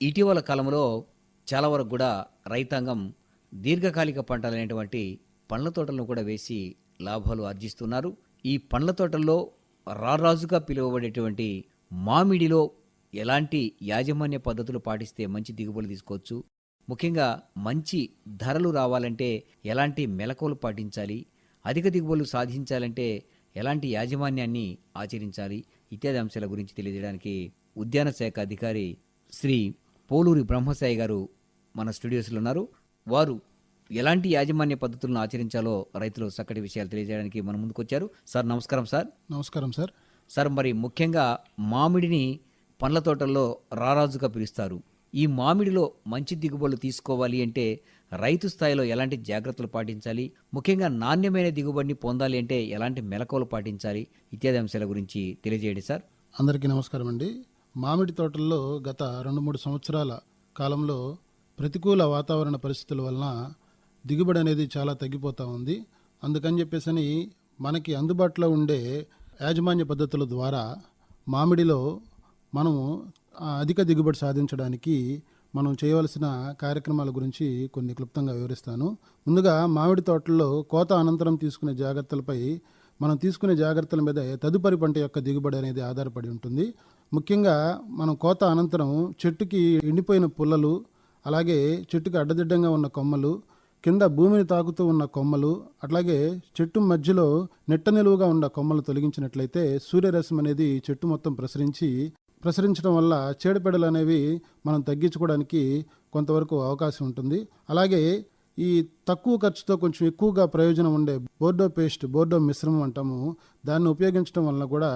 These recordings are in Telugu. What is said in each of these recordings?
ఇటీవల కాలంలో చాలా వరకు కూడా రైతాంగం దీర్ఘకాలిక పంటలైనటువంటి పండ్ల తోటలను కూడా వేసి లాభాలు ఆర్జిస్తున్నారు. ఈ పండ్ల తోటల్లో రారాజుగా పిలువబడేటువంటి మామిడిలో ఎలాంటి యాజమాన్య పద్ధతులు పాటిస్తే మంచి దిగుబడులు తీసుకోవచ్చు? ముఖ్యంగా మంచి ధరలు రావాలంటే ఎలాంటి మెలకువలు పాటించాలి? అధిక దిగుబడులు సాధించాలంటే ఎలాంటి యాజమాన్యాన్ని ఆచరించాలి? ఇత్యాది అంశాల గురించి తెలియజేయడానికి ఉద్యాన శాఖ అధికారి శ్రీ పోలూరి బ్రహ్మసాయి గారు మన స్టూడియోస్లో ఉన్నారు. వారు ఎలాంటి యాజమాన్య పద్ధతులను ఆచరించాలో రైతులు చక్కటి విషయాలు తెలియజేయడానికి మన ముందుకు వచ్చారు. సార్ నమస్కారం సార్. నమస్కారం సార్. సార్ మరి ముఖ్యంగా మామిడిని పండ్ల తోటల్లో రారాజుగా పిలుస్తారు. ఈ మామిడిలో మంచి దిగుబడులు తీసుకోవాలి అంటే రైతు స్థాయిలో ఎలాంటి జాగ్రత్తలు పాటించాలి? ముఖ్యంగా నాణ్యమైన దిగుబడిని పొందాలి అంటే ఎలాంటి మెలకువలు పాటించాలి? ఇత్యాది అంశాల గురించి తెలియజేయండి సార్. అందరికీ నమస్కారం అండి. మామిడి తోటల్లో గత రెండు మూడు సంవత్సరాల కాలంలో ప్రతికూల వాతావరణ పరిస్థితుల వలన దిగుబడి అనేది చాలా తగ్గిపోతూ ఉంది. అందుకని చెప్పేసి మనకి అందుబాటులో ఉండే యాజమాన్య పద్ధతుల ద్వారా మామిడిలో మనము అధిక దిగుబడి సాధించడానికి మనం చేయవలసిన కార్యక్రమాల గురించి కొన్ని క్లుప్తంగా వివరిస్తాను. ముందుగా మామిడి తోటల్లో కోత అనంతరం తీసుకునే జాగ్రత్తలపై మనం తీసుకునే జాగ్రత్తల మీద తదుపరి పంట యొక్క దిగుబడి అనేది ఆధారపడి ఉంటుంది. ముఖ్యంగా మనం కోత అనంతరం చెట్టుకి ఎండిపోయిన పుల్లలు అలాగే చెట్టుకి అడ్డదిడ్డంగా ఉన్న కొమ్మలు కింద భూమిని తాకుతూ ఉన్న కొమ్మలు అట్లాగే చెట్టు మధ్యలో నెట్ట నిలువుగా ఉన్న కొమ్మలు తొలగించినట్లయితే సూర్యరశ్మి అనేది చెట్టు మొత్తం ప్రసరించి ప్రసరించడం వల్ల చీడపీడలు అనేవి మనం తగ్గించుకోవడానికి కొంతవరకు అవకాశం ఉంటుంది. అలాగే ఈ తక్కువ ఖర్చుతో కొంచెం ఎక్కువగా ప్రయోజనం ఉండే బోర్డో పేస్ట్ బోర్డో మిశ్రమం అంటాము. దాన్ని ఉపయోగించడం వలన కూడా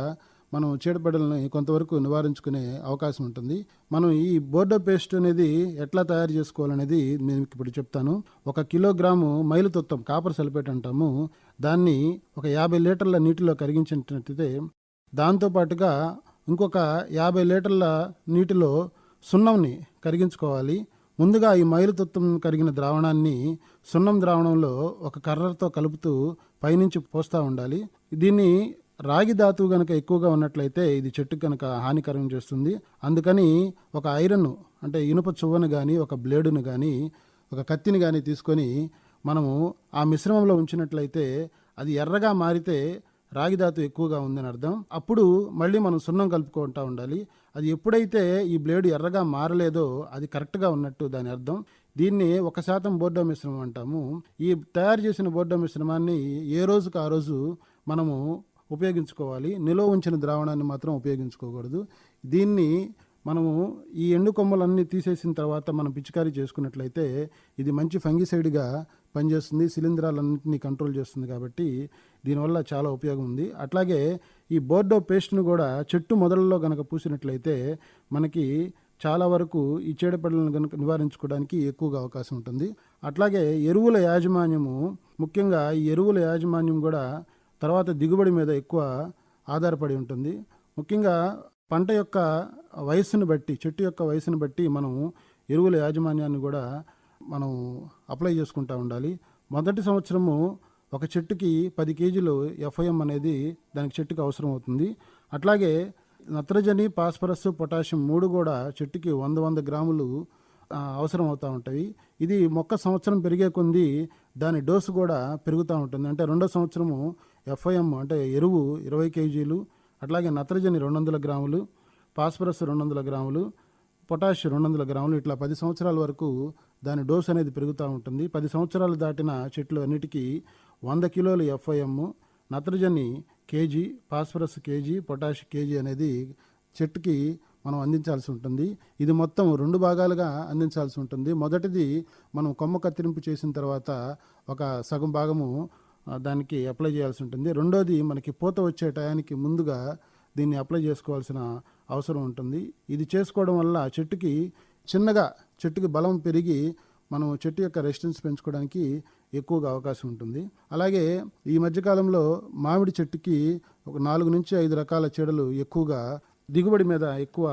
మనం చీడపడలని కొంతవరకు నివారించుకునే అవకాశం ఉంటుంది. మనం ఈ బోర్డో పేస్ట్ అనేది ఎట్లా తయారు చేసుకోవాలనేది నేను ఇప్పుడు చెప్తాను. ఒక కిలోగ్రాము మైలుతత్వం కాపర్ సల్ఫేట్ అంటాము. దాన్ని ఒక యాభై లీటర్ల నీటిలో కరిగించినట్లయితే దాంతోపాటుగా ఇంకొక యాభై లీటర్ల నీటిలో సున్నంని కరిగించుకోవాలి. ముందుగా ఈ మైలుతత్వం కరిగిన ద్రావణాన్ని సున్నం ద్రావణంలో ఒక కర్రతో కలుపుతూ పైనుంచి పోస్తూ ఉండాలి. దీన్ని రాగి ధాతువు కనుక ఎక్కువగా ఉన్నట్లయితే ఇది చెట్టుకు కనుక హానికరం చేస్తుంది. అందుకని ఒక ఐరన్ అంటే ఇనుప చువ్వను కానీ ఒక బ్లేడును కానీ ఒక కత్తిని కానీ తీసుకొని మనము ఆ మిశ్రమంలో ఉంచినట్లయితే అది ఎర్రగా మారితే రాగి ధాతు ఎక్కువగా ఉందని అర్థం. అప్పుడు మళ్ళీ మనం సున్నం కలుపుకుంటూ ఉండాలి. అది ఎప్పుడైతే ఈ బ్లేడ్ ఎర్రగా మారలేదో అది కరెక్ట్గా ఉన్నట్టు దాని అర్థం. దీన్ని ఒక శాతం బోర్డో మిశ్రమం అంటాము. ఈ తయారు చేసిన బోర్డో మిశ్రమాన్ని ఏ రోజుకు ఆ రోజు మనము ఉపయోగించుకోవాలి. నిల్వ ఉంచిన ద్రావణాన్ని మాత్రం ఉపయోగించుకోకూడదు. దీన్ని మనము ఈ ఎండు కొమ్మలన్నీ తీసేసిన తర్వాత మనం పిచికారీ చేసుకున్నట్లయితే ఇది మంచి ఫంగిసైడ్గా పనిచేస్తుంది. శిలీంధ్రాలన్నింటినీ కంట్రోల్ చేస్తుంది కాబట్టి దీనివల్ల చాలా ఉపయోగం ఉంది. అట్లాగే ఈ బోర్డో పేస్ట్ను కూడా చెట్టు మొదలలో కనుక పూసినట్లయితే మనకి చాలా వరకు ఈ చీడపీడలను కనుక నివారించుకోవడానికి ఎక్కువగా అవకాశం ఉంటుంది. అట్లాగే ఎరువుల యాజమాన్యము ముఖ్యంగా ఈ ఎరువుల యాజమాన్యం కూడా తర్వాత దిగుబడి మీద ఎక్కువ ఆధారపడి ఉంటుంది. ముఖ్యంగా పంట యొక్క వయస్సును బట్టి చెట్టు యొక్క వయసును బట్టి మనం ఎరువుల యాజమాన్యాన్ని కూడా మనం అప్లై చేసుకుంటూ ఉండాలి. మొదటి సంవత్సరము ఒక చెట్టుకి పది కేజీలు ఎఫ్ఐఎం అనేది దానికి చెట్టుకి అవసరం అవుతుంది. అట్లాగే నత్రజని ఫాస్ఫరస్ పొటాషియం మూడు కూడా చెట్టుకి వంద వంద గ్రాములు అవసరం అవుతూ ఉంటాయి. ఇది మొక్క సంవత్సరం పెరిగే కొంది దాని డోసు కూడా పెరుగుతూ ఉంటుంది. అంటే రెండో సంవత్సరము ఎఫ్ఐఎం అంటే ఎరువు ఇరవై కేజీలు అట్లాగే నత్రజని రెండు వందల గ్రాములు ఫాస్ఫరస్ రెండు వందల గ్రాములు పొటాష్ రెండు వందల గ్రాములు ఇట్లా పది సంవత్సరాల వరకు దాని డోస్ అనేది పెరుగుతూ ఉంటుంది. పది సంవత్సరాలు దాటిన చెట్లు అన్నిటికీ వంద కిలోలు ఎఫ్ఐఎం నత్రజని KG phosphorus KG potash KG అనేది చెట్టుకి మనం అందించాల్సి ఉంటుంది. ఇది మొత్తం రెండు భాగాలుగా అందించాల్సి ఉంటుంది. మొదటిది మనం కొమ్మ కత్తిరింపు చేసిన తర్వాత ఒక సగం భాగము దానికి అప్లై చేయాల్సి ఉంటుంది. రెండోది మనకి పూత వచ్చే టయానికి ముందుగా దీన్ని అప్లై చేసుకోవాల్సిన అవసరం ఉంటుంది. ఇది చేసుకోవడం వల్ల చెట్టుకి చిన్నగా చెట్టుకి బలం పెరిగి మనం చెట్టు యొక్క రెసిస్టెన్స్ పెంచుకోవడానికి ఎక్కువగా అవకాశం ఉంటుంది. అలాగే ఈ మధ్యకాలంలో మామిడి చెట్టుకి ఒక నాలుగు నుంచి ఐదు రకాల చెడలు ఎక్కువగా దిగుబడి మీద ఎక్కువ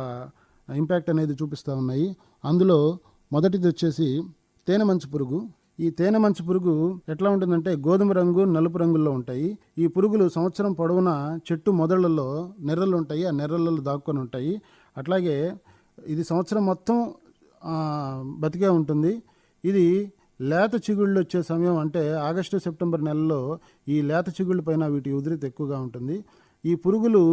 ఇంపాక్ట్ అనేది చూపిస్తూ ఉన్నాయి. అందులో మొదటిది వచ్చేసి తేనె మంచు పురుగు ఈ తేనె మంచు పురుగు ఎట్లా ఉంటుందంటే గోధుమ రంగు నలుపు రంగుల్లో ఉంటాయి. ఈ పురుగులు సంవత్సరం పొడవునా చెట్టు మొదళ్ళలో నెర్రలు ఉంటాయి. ఆ నెర్రలలో దాక్కొని ఉంటాయి. అట్లాగే ఇది సంవత్సరం మొత్తం బతికే ఉంటుంది. ఇది లేత చిగుళ్ళు వచ్చే సమయం అంటే ఆగస్టు సెప్టెంబర్ నెలలో ఈ లేత చిగుళ్ళ పైన వీటి ఉధృతి ఎక్కువగా ఉంటుంది. ఈ పురుగులు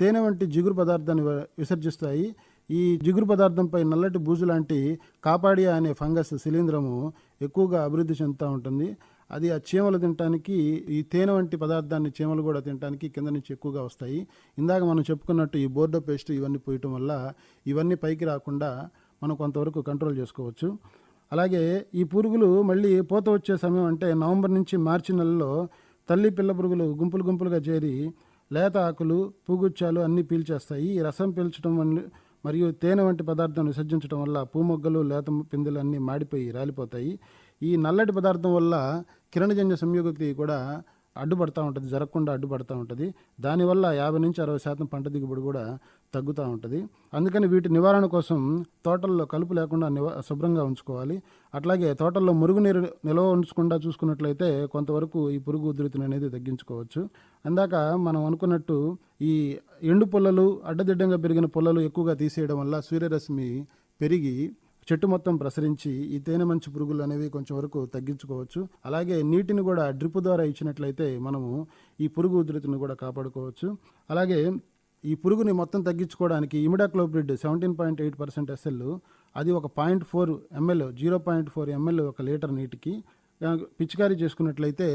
తేనె వంటి జిగురు పదార్థాన్ని విసర్జిస్తాయి. ఈ జిగురు పదార్థంపై నల్లటి బూజు లాంటి కాపాడియా అనే ఫంగస్ శిలీంధ్రము ఎక్కువగా అభివృద్ధి చెందుతూ ఉంటుంది. అది ఆ చీమలు తినటానికి ఈ తేనె వంటి పదార్థాన్ని చీమలు కూడా తినటానికి కింద నుంచి ఎక్కువగా వస్తాయి. ఇందాక మనం చెప్పుకున్నట్టు ఈ బోర్డో పేస్ట్ ఇవన్నీ పోయటం వల్ల ఇవన్నీ పైకి రాకుండా మనం కొంతవరకు కంట్రోల్ చేసుకోవచ్చు. అలాగే ఈ పురుగులు మళ్ళీ పూత వచ్చే సమయం అంటే నవంబర్ నుంచి మార్చి నెలలో తల్లి పిల్ల పురుగులు గుంపులు గుంపులుగా చేరి లేత ఆకులు పూగుచ్చాలు అన్నీ పీల్చేస్తాయి. ఈ రసం పీల్చడం వల్ల మరియు తేనె వంటి పదార్థం విసర్జించడం వల్ల పూమొగ్గలు లేత పిందెలు అన్నీ మాడిపోయి రాలిపోతాయి. ఈ నల్లటి పదార్థం వల్ల కిరణజన్య సంయోగక్రియ కూడా అడ్డుపడతా ఉంటుంది జరగకుండా అడ్డుపడతా ఉంటుంది. దానివల్ల యాభై నుంచి అరవై శాతం పంట దిగుబడి కూడా తగ్గుతూ ఉంటుంది. అందుకని వీటి నివారణ కోసం తోటల్లో కలుపు లేకుండా నివ శుభ్రంగా ఉంచుకోవాలి. అట్లాగే తోటల్లో మురుగునీరు నిల్వ ఉంచకుండా చూసుకున్నట్లయితే కొంతవరకు ఈ పురుగు ఉధృతిని అనేది తగ్గించుకోవచ్చు. అందాక మనం అనుకున్నట్టు ఈ ఎండు పుల్లలు అడ్డదిడ్డంగా పెరిగిన పుల్లలు ఎక్కువగా తీసేయడం వల్ల సూర్యరశ్మి పెరిగి చెట్టు మొత్తం ప్రసరించి ఈ తేనె మంచు పురుగులు అనేవి కొంచెం వరకు తగ్గించుకోవచ్చు. అలాగే నీటిని కూడా డ్రిప్ ద్వారా ఇచ్చినట్లయితే మనము ఈ పురుగు ఉధృతిని కూడా కాపాడుకోవచ్చు. అలాగే ఈ పురుగుని మొత్తం తగ్గించుకోవడానికి imidacloprid seventeen point eight percent SL అది ఒక point four ML zero point four ML ఒక లీటర్ నీటికి పిచికారీ చేసుకున్నట్లయితే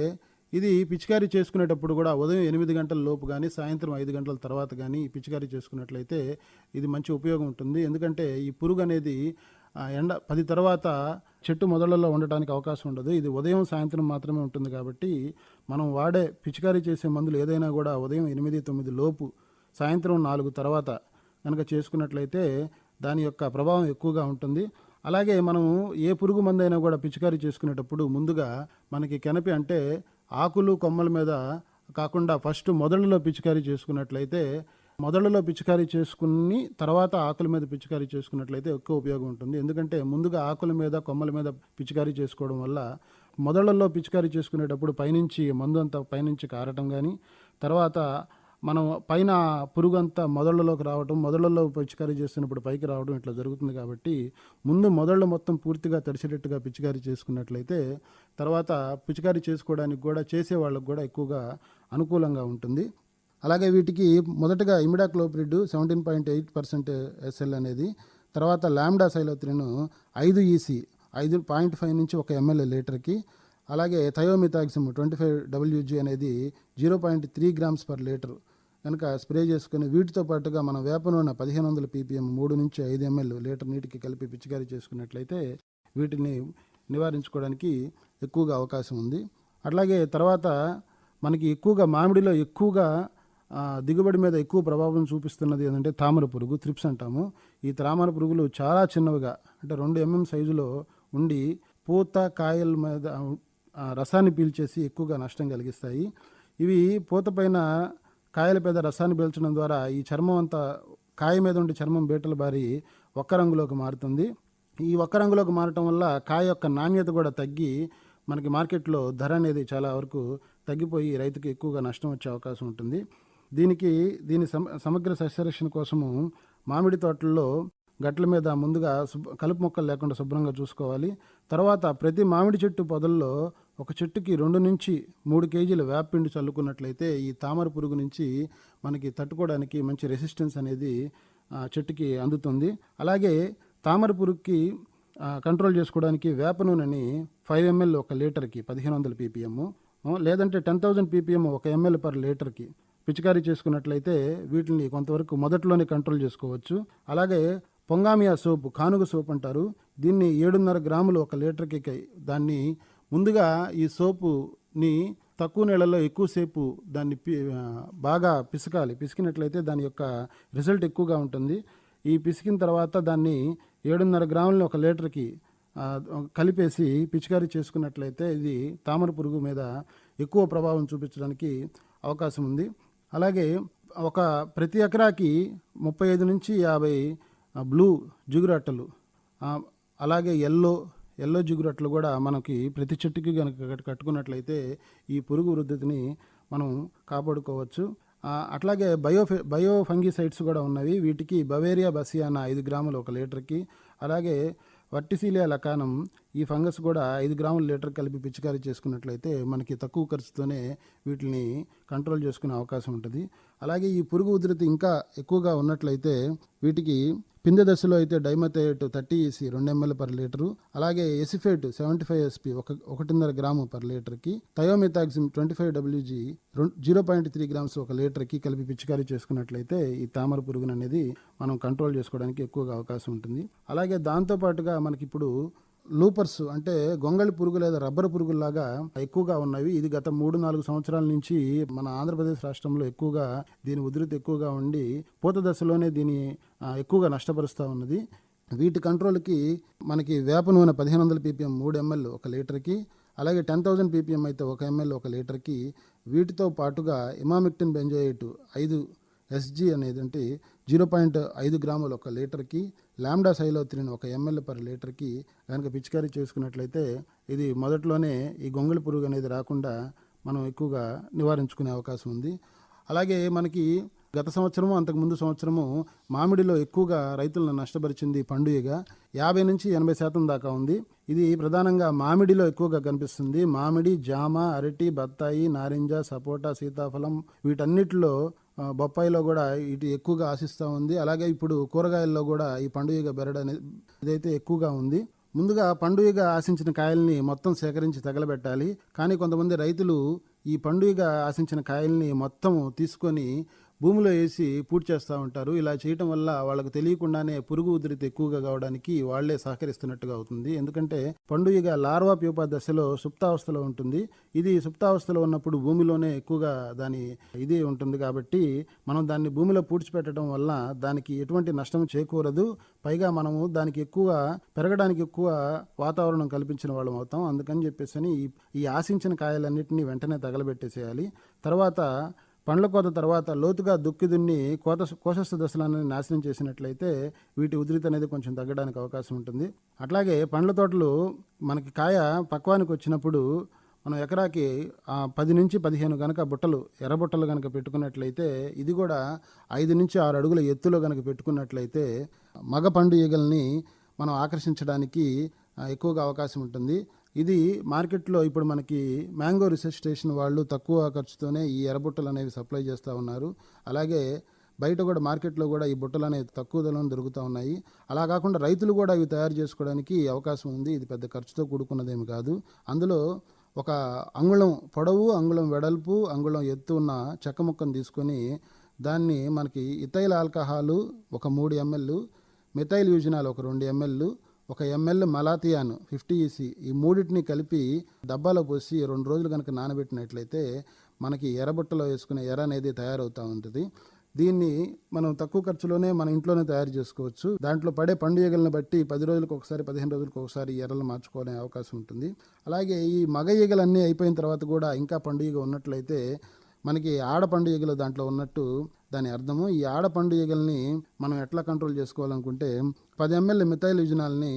ఇది పిచికారీ చేసుకునేటప్పుడు కూడా ఉదయం ఎనిమిది గంటల లోపు కానీ సాయంత్రం ఐదు గంటల తర్వాత కానీ పిచికారీ చేసుకున్నట్లయితే ఇది మంచి ఉపయోగం ఉంటుంది. ఎందుకంటే ఈ పురుగు అనేది ఎండ పది తర్వాత చెట్టు మొదళ్ళలో ఉండటానికి అవకాశం ఉండదు. ఇది ఉదయం సాయంత్రం మాత్రమే ఉంటుంది కాబట్టి మనం వాడే పిచికారీ చేసే మందులు ఏదైనా కూడా ఉదయం ఎనిమిది తొమ్మిది లోపు సాయంత్రం నాలుగు తర్వాత కనుక చేసుకున్నట్లయితే దాని యొక్క ప్రభావం ఎక్కువగా ఉంటుంది. అలాగే మనము ఏ పురుగు మందైనా కూడా పిచికారీ చేసుకునేటప్పుడు ముందుగా మనకి కెనపి అంటే ఆకులు కొమ్మల మీద కాకుండా ఫస్ట్ మొదళ్ళలో పిచికారీ చేసుకున్నట్లయితే మొదళ్ళలో పిచికారీ చేసుకుని తర్వాత ఆకుల మీద పిచికారీ చేసుకున్నట్లయితే ఎక్కువ ఉపయోగం ఉంటుంది. ఎందుకంటే ముందుగా ఆకుల మీద కొమ్మల మీద పిచికారీ చేసుకోవడం వల్ల మొదళ్ళలో పిచికారీ చేసుకునేటప్పుడు పైనుంచి మందు అంతా పైనుంచి కారటం కానీ తర్వాత మనం పైన పురుగు అంతా మొదళ్ళలోకి రావడం మొదళ్ళలో పిచికారీ చేస్తున్నప్పుడు పైకి రావడం ఇట్లా జరుగుతుంది కాబట్టి ముందు మొదళ్ళు మొత్తం పూర్తిగా తడిసేటట్టుగా పిచికారీ చేసుకున్నట్లయితే తర్వాత పిచికారీ చేసుకోవడానికి కూడా చేసే వాళ్ళకు కూడా ఎక్కువగా అనుకూలంగా ఉంటుంది. అలాగే వీటికి మొదటగా imidacloprid seventeen point eight percent SL అనేది తర్వాత లామ్డా సైలోత్రిన్ ఐదు ఈసీ ఐదు పాయింట్ ఫైవ్ నుంచి ఒక ఎంఎల్ లీటర్కి అలాగే థయోమిథాక్సిమ్ ట్వంటీ ఫైవ్ డబ్ల్యూజీ అనేది zero point three grams per litre. కనుక స్ప్రే చేసుకుని వీటితో పాటుగా మనం వేప నూనె పదిహేను వందల పీపీఎం మూడు నుంచి ఐదు ఎంఎల్ లీటర్ నీటికి కలిపి పిచికారీ చేసుకున్నట్లయితే వీటిని నివారించుకోవడానికి ఎక్కువగా అవకాశం ఉంది. అట్లాగే తర్వాత మనకి ఎక్కువగా మామిడిలో ఎక్కువగా దిగుబడి మీద ఎక్కువ ప్రభావం చూపిస్తున్నది ఏంటంటే తామర పురుగు త్రిప్స్ అంటాము. ఈ తామర పురుగులు చాలా చిన్నవిగా అంటే రెండు ఎంఎం సైజులో ఉండి పూత కాయల మీద రసాన్ని పీల్చేసి ఎక్కువగా నష్టం కలిగిస్తాయి. ఇవి పూత పైన కాయల మీద రసాన్ని పీల్చడం ద్వారా ఈ చర్మం అంతా కాయ మీద ఉండే చర్మం బీటలు బారి ఒక్క రంగులోకి మారుతుంది. ఈ ఒక్క రంగులోకి మారటం వల్ల కాయ యొక్క నాణ్యత కూడా తగ్గి మనకి మార్కెట్లో ధర అనేది చాలా వరకు తగ్గిపోయి రైతుకి ఎక్కువగా నష్టం వచ్చే అవకాశం ఉంటుంది. దీనికి దీని సమ సమగ్ర సస్యరక్షణ కోసము మామిడి తోటల్లో గట్ల మీద ముందుగా కలుపు మొక్కలు లేకుండా శుభ్రంగా చూసుకోవాలి. తర్వాత ప్రతి మామిడి చెట్టు పొదల్లో ఒక చెట్టుకి రెండు నుంచి మూడు కేజీల వేపపిండి చల్లుకున్నట్లయితే ఈ తామర పురుగు నుంచి మనకి తట్టుకోవడానికి మంచి రెసిస్టెన్స్ అనేది చెట్టుకి అందుతుంది. అలాగే తామర పురుగుకి కంట్రోల్ చేసుకోవడానికి వేప నూనెని ఫైవ్ ఎంఎల్ ఒక లీటర్కి పదిహేను వందల పీపీఎం లేదంటే టెన్ థౌజండ్ పీపీఎం ఒక ఎంఎల్ పర్ లీటర్కి పిచికారీ చేసుకున్నట్లయితే వీటిని కొంతవరకు మొదట్లోనే కంట్రోల్ చేసుకోవచ్చు. అలాగే పొంగామియా సోప్ కానుగ సోప్ అంటారు. దీన్ని ఏడున్నర గ్రాములు ఒక లీటర్కి కై- దాన్ని ముందుగా ఈ సోపుని తక్కువ నీళ్ళలో ఎక్కువసేపు దాన్ని పి- బాగా పిసకాలి. పిసికినట్లయితే దాని యొక్క రిజల్ట్ ఎక్కువగా ఉంటుంది. ఈ పిసికిన తర్వాత దాన్ని ఏడున్నర గ్రాములు ఒక లీటర్కి కలిపేసి పిచికారీ చేసుకున్నట్లయితే ఇది తామర పురుగు మీద ఎక్కువ ప్రభావం చూపించడానికి అవకాశం ఉంది. అలాగే ఒక ప్రతి ఎకరాకి ముప్పై ఐదు నుంచి యాభై బ్లూ జిగురట్టలు అలాగే ఎల్లో ఎల్లో జిగురట్టలు కూడా మనకి ప్రతి చెట్టుకి కనుక కట్టుకున్నట్లయితే ఈ పురుగు వృద్ధిని మనం కాపాడుకోవచ్చు. అట్లాగే బయో బయో ఫంగిసైడ్స్ కూడా ఉన్నవి. వీటికి బవేరియా బసియానా ఐదు గ్రాములు ఒక లీటర్కి. అలాగే వర్టిసీలియా లకానం ఈ ఫంగస్ కూడా ఐదు గ్రాముల లీటర్ కలిపి పిచికారీ చేసుకున్నట్లయితే మనకి తక్కువ ఖర్చుతోనే వీటిని కంట్రోల్ చేసుకునే అవకాశం ఉంటుంది. అలాగే ఈ పురుగు ఉధృతి ఇంకా ఎక్కువగా ఉన్నట్లయితే వీటికి పిందె దశలో అయితే డైమథేట్ థర్టీ ఈసీ రెండు ఎంఎల్ పర్ లీటరు అలాగే ఎసిఫేట్ సెవెంటీ ఫైవ్ ఎస్పీ ఒక ఒకటిన్నర గ్రాము పర్ లీటర్కి thiamethoxam twenty five WG zero point three grams ఒక లీటర్కి కలిపి పిచికారీ చేసుకున్నట్లయితే ఈ తామర పురుగును అనేది మనం కంట్రోల్ చేసుకోవడానికి ఎక్కువగా అవకాశం ఉంటుంది. అలాగే దాంతోపాటుగా మనకి ఇప్పుడు లూపర్స్ అంటే గొంగళి పురుగు లేదా రబ్బర్ పురుగుల్లాగా ఎక్కువగా ఉన్నవి. ఇది గత మూడు నాలుగు సంవత్సరాల నుంచి మన ఆంధ్రప్రదేశ్ రాష్ట్రంలో ఎక్కువగా దీని ఉధృతి ఎక్కువగా ఉండి పూత దశలోనే దీని ఎక్కువగా నష్టపరుస్తూ ఉన్నది. వీటి కంట్రోల్కి మనకి వేప నూనె పదిహేను వందల పీపీఎం మూడు ఎంఎల్ ఒక లీటర్కి అలాగే టెన్ థౌజండ్ పీపీఎం అయితే ఒక ఎంఎల్ ఒక లీటర్కి వీటితో పాటుగా ఇమామిక్టిన్ బెంజోయేటు ఐదు ఎస్జీ అనేది అంటే జీరో పాయింట్ ఐదు గ్రాములు ఒక లీటర్కి లామ్డా సైలోత్రిన్ ఒక ఎంఎల్ పర్ లీటర్కి కనుక పిచికారీ చేసుకున్నట్లయితే ఇది మొదట్లోనే ఈ గొంగళి పురుగు అనేది రాకుండా మనం ఎక్కువగా నివారించుకునే అవకాశం ఉంది. అలాగే మనకి గత సంవత్సరము అంతకుముందు సంవత్సరము మామిడిలో ఎక్కువగా రైతులను నష్టపరిచింది పండుగగా యాభై నుంచి ఎనభై శాతం దాకా ఉంది. ఇది ప్రధానంగా మామిడిలో ఎక్కువగా కనిపిస్తుంది. మామిడి జామ అరటి బత్తాయి నారింజ సపోటా సీతాఫలం వీటన్నిటిలో బొప్పాయిలో కూడా ఇటు ఎక్కువగా ఆశిస్తూ ఉంది. అలాగే ఇప్పుడు కూరగాయల్లో కూడా ఈ పండుగ బెరడు అనేది ఇదైతే ఎక్కువగా ఉంది. ముందుగా పండుగ ఆశించిన కాయల్ని మొత్తం సేకరించి తగలబెట్టాలి. కానీ కొంతమంది రైతులు ఈ పండుగ ఆశించిన కాయల్ని మొత్తం తీసుకొని భూమిలో వేసి పూర్తి చేస్తూ ఉంటారు. ఇలా చేయటం వల్ల వాళ్ళకు తెలియకుండానే పురుగు ఉధృతి ఎక్కువగా కావడానికి వాళ్ళే సహకరిస్తున్నట్టుగా అవుతుంది. ఎందుకంటే పండుగ లార్వా ప్యూపా దశలో సుప్తావస్థలో ఉంటుంది. ఇది సుప్తావస్థలో ఉన్నప్పుడు భూమిలోనే ఎక్కువగా దాని ఇది ఉంటుంది కాబట్టి మనం దాన్ని భూమిలో పూడ్చిపెట్టడం వల్ల దానికి ఎటువంటి నష్టం చేకూరదు. పైగా మనము దానికి ఎక్కువ పెరగడానికి ఎక్కువ వాతావరణం కల్పించిన వాళ్ళం అవుతాం. అందుకని చెప్పేసి ఈ ఈ ఆశించిన కాయలన్నింటినీ వెంటనే తగలబెట్టేసేయాలి. తర్వాత పండ్ల కోత తర్వాత లోతుగా దుక్కి దున్ని కోత కోశస్థ దశలను నాశనం చేసినట్లయితే వీటి ఉధృతి అనేది కొంచెం తగ్గడానికి అవకాశం ఉంటుంది. అట్లాగే పండ్ల తోటలు మనకి కాయ పక్వానికి వచ్చినప్పుడు మనం ఎకరాకి పది నుంచి పదిహేను గనక బుట్టలు ఎర్ర బుట్టలు కనుక పెట్టుకున్నట్లయితే ఇది కూడా ఐదు నుంచి ఆరు అడుగుల ఎత్తులో కనుక పెట్టుకున్నట్లయితే మగ పండు ఈగల్ని మనం ఆకర్షించడానికి ఎక్కువగా అవకాశం ఉంటుంది. ఇది మార్కెట్లో ఇప్పుడు మనకి మ్యాంగో రీసెర్చ్ స్టేషన్ వాళ్ళు తక్కువ ఖర్చుతోనే ఈ ఎర్రబుట్టలు అనేవి సప్లై చేస్తూ ఉన్నారు. అలాగే బయట కూడా మార్కెట్లో కూడా ఈ బుట్టలు అనేవి తక్కువ ధరలో దొరుకుతూ ఉన్నాయి. అలా కాకుండా రైతులు కూడా ఇవి తయారు చేసుకోవడానికి అవకాశం ఉంది. ఇది పెద్ద ఖర్చుతో కూడుకున్నదేమి కాదు. అందులో ఒక అంగుళం పొడవు అంగుళం వెడల్పు అంగుళం ఎత్తు ఉన్న చెక్క ముక్కను తీసుకొని దాన్ని మనకి ఇథైల్ ఆల్కహాలు ఒక మూడు ఎంఎల్ మిథైల్ యూజనాలు ఒక రెండు ఎంఎల్లు ఒక ఎంఎల్ మలాతియాన్ ఫిఫ్టీ ఈసీ ఈ మూడింటిని కలిపి డబ్బాలో పోసి రెండు రోజులు కనుక నానబెట్టినట్లయితే మనకి ఎర్రబుట్టలో వేసుకునే ఎర్ర అనేది తయారవుతూ ఉంటుంది. దీన్ని మనం తక్కువ ఖర్చులోనే మన ఇంట్లోనే తయారు చేసుకోవచ్చు. దాంట్లో పడే పండుగలను బట్టి పది రోజులకు ఒకసారి పదిహేను రోజులకు ఒకసారి ఎర్రలు మార్చుకోవడం అవకాశం ఉంటుంది. అలాగే ఈ మగ ఈగలన్నీ అయిపోయిన తర్వాత కూడా ఇంకా పండుగ ఉన్నట్లయితే మనకి ఆడపండు ఈగలు దాంట్లో ఉన్నట్టు దాని అర్థము. ఈ ఆడపండు ఈగల్ని మనం ఎట్లా కంట్రోల్ చేసుకోవాలనుకుంటే పది ఎంఎల్ మిథైల్ యుజనాల్ని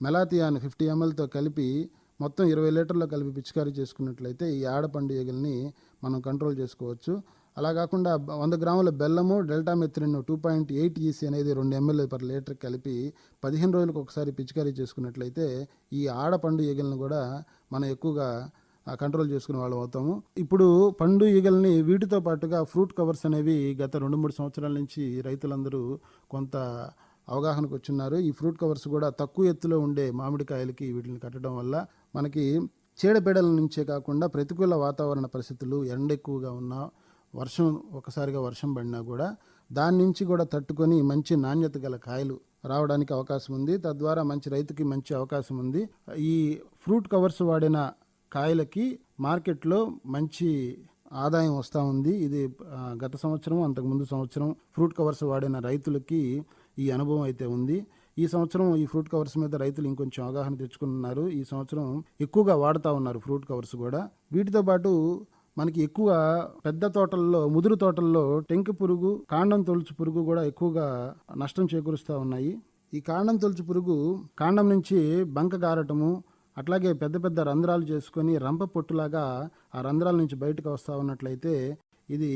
మెలాతియాన్ ఫిఫ్టీ ఎంఎల్తో కలిపి మొత్తం ఇరవై లీటర్లో కలిపి పిచికారీ చేసుకున్నట్లయితే ఈ ఆడపండు ఈగల్ని మనం కంట్రోల్ చేసుకోవచ్చు. అలా కాకుండా వంద గ్రాముల బెల్లము deltamethrin two point eight EC అనేది రెండు ఎంఎల్ పర్ లీటర్ కలిపి పదిహేను రోజులకు ఒకసారి పిచికారీ చేసుకున్నట్లయితే ఈ ఆడపండు ఈగలను కూడా మనం ఎక్కువగా కంట్రోల్ చేసుకునే వాళ్ళం అవుతాము. ఇప్పుడు పండు ఈగల్ని వీటితో పాటుగా ఫ్రూట్ కవర్స్ అనేవి గత రెండు మూడు సంవత్సరాల నుంచి రైతులందరూ కొంత అవగాహనకు వచ్చిన్నారు. ఈ ఫ్రూట్ కవర్స్ కూడా తక్కువ ఎత్తులో ఉండే మామిడికాయలకి వీటిని కట్టడం వల్ల మనకి చీడపీడల నుంచే కాకుండా ప్రతికూల వాతావరణ పరిస్థితులు ఎండ ఎక్కువగా ఉన్నా వర్షం ఒకసారిగా వర్షం పడినా కూడా దాని నుంచి కూడా తట్టుకొని మంచి నాణ్యత గల కాయలు రావడానికి అవకాశం ఉంది. తద్వారా మంచి రైతుకి మంచి అవకాశం ఉంది. ఈ ఫ్రూట్ కవర్స్ వాడిన కాయలకి మార్కెట్లో మంచి ఆదాయం వస్తూ ఉంది. ఇది గత సంవత్సరం అంతకుముందు సంవత్సరం ఫ్రూట్ కవర్స్ వాడిన రైతులకి ఈ అనుభవం అయితే ఉంది. ఈ సంవత్సరం ఈ ఫ్రూట్ కవర్స్ మీద రైతులు ఇంకొంచెం అవగాహన తెచ్చుకున్నారు. ఈ సంవత్సరం ఎక్కువగా వాడుతూ ఉన్నారు ఫ్రూట్ కవర్స్ కూడా. వీటితో పాటు మనకి ఎక్కువ పెద్ద తోటల్లో ముదురు తోటల్లో టెంకు పురుగు కాండం తొలుచు పురుగు కూడా ఎక్కువగా నష్టం చేకూరుస్తూ ఉన్నాయి. ఈ కాండం తొలుచు పురుగు కాండం నుంచి బంక గారటము అట్లాగే పెద్ద పెద్ద రంధ్రాలు చేసుకొని రంప పొట్టులాగా ఆ రంధ్రాల నుంచి బయటకు వస్తూ ఉన్నట్లయితే ఇది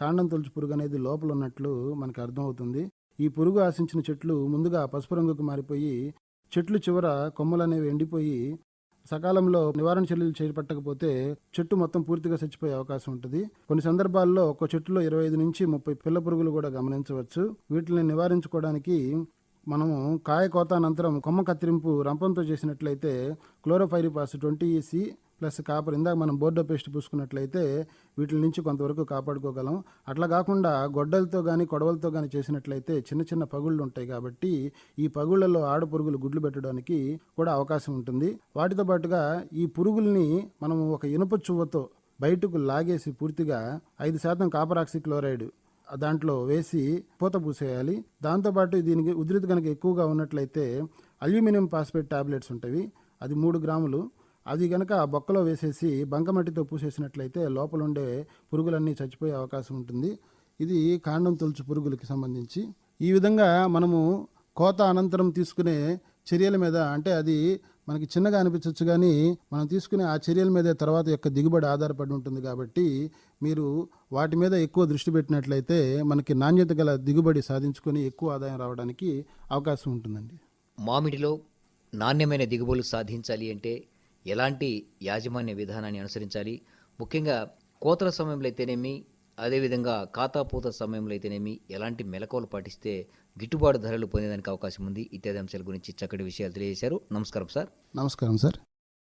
కాండం తొలుచు పురుగు అనేది లోపల ఉన్నట్లు మనకు అర్థమవుతుంది. ఈ పురుగు ఆశించిన చెట్లు ముందుగా పసుపు రంగుకు మారిపోయి చెట్లు చివర కొమ్మలు అనేవి ఎండిపోయి సకాలంలో నివారణ చర్యలు చేపట్టకపోతే చెట్టు మొత్తం పూర్తిగా చచ్చిపోయే అవకాశం ఉంటుంది. కొన్ని సందర్భాల్లో ఒక చెట్టులో ఇరవై ఐదు నుంచి ముప్పై పిల్ల పురుగులు కూడా గమనించవచ్చు. వీటిని నివారించుకోవడానికి మనము కాయ కోత అనంతరం కొమ్మ కత్తిరింపు రంపంతో చేసినట్లయితే chlorpyrifos twenty C plus copper ఇందాక మనం బోర్డో పేస్ట్ పూసుకున్నట్లయితే వీటి నుంచి కొంతవరకు కాపాడుకోగలం. అట్లా కాకుండా గొడ్డలతో కానీ కొడవలతో కానీ చేసినట్లయితే చిన్న చిన్న పగుళ్ళు ఉంటాయి కాబట్టి ఈ పగుళ్ళలో ఆడ పురుగులు గుడ్లు పెట్టడానికి కూడా అవకాశం ఉంటుంది. వాటితో పాటుగా ఈ పురుగుల్ని మనము ఒక ఇనుప చువ్వతో బయటకు లాగేసి పూర్తిగా ఐదు శాతం కాపర్ క్లోరైడ్ దాంట్లో వేసి పూత పూసేయాలి. దాంతోపాటు దీనికి ఉధృతి కనుక ఎక్కువగా ఉన్నట్లయితే అల్యూమినియం ఫాస్ఫేట్ టాబ్లెట్స్ ఉంటాయి అది మూడు గ్రాములు. అది కనుక బొక్కలో వేసేసి బంకమట్టితో పూసేసినట్లయితే లోపల ఉండే పురుగులన్నీ చచ్చిపోయే అవకాశం ఉంటుంది. ఇది కాండం తొలుచు పురుగులకి సంబంధించి. ఈ విధంగా మనము కోత అనంతరం తీసుకునే చర్యల మీద అంటే అది మనకి చిన్నగా అనిపించవచ్చు కానీ మనం తీసుకునే ఆ చర్యల మీద తర్వాత యొక్క దిగుబడి ఆధారపడి ఉంటుంది కాబట్టి మీరు వాటి మీద ఎక్కువ దృష్టి పెట్టినట్లయితే మనకి నాణ్యత గల దిగుబడి సాధించుకొని ఎక్కువ ఆదాయం రావడానికి అవకాశం ఉంటుందండి. మామిడిలో నాణ్యమైన దిగుబడులు సాధించాలి అంటే ఎలాంటి యాజమాన్య విధానాన్ని అనుసరించాలి? ముఖ్యంగా కోతల సమయంలో అయితేనేమి? అదేవిధంగా ఖాతాపూత సమయంలో అయితేనేమి? ఎలాంటి మెలకువలు పాటిస్తే గిట్టుబాటు ధరలు పొందేదానికి అవకాశం ఉంది. ఇత్యాది అంశాల గురించి చక్కటి విషయాలు తెలియజేశారు. నమస్కారం సార్. నమస్కారం సార్.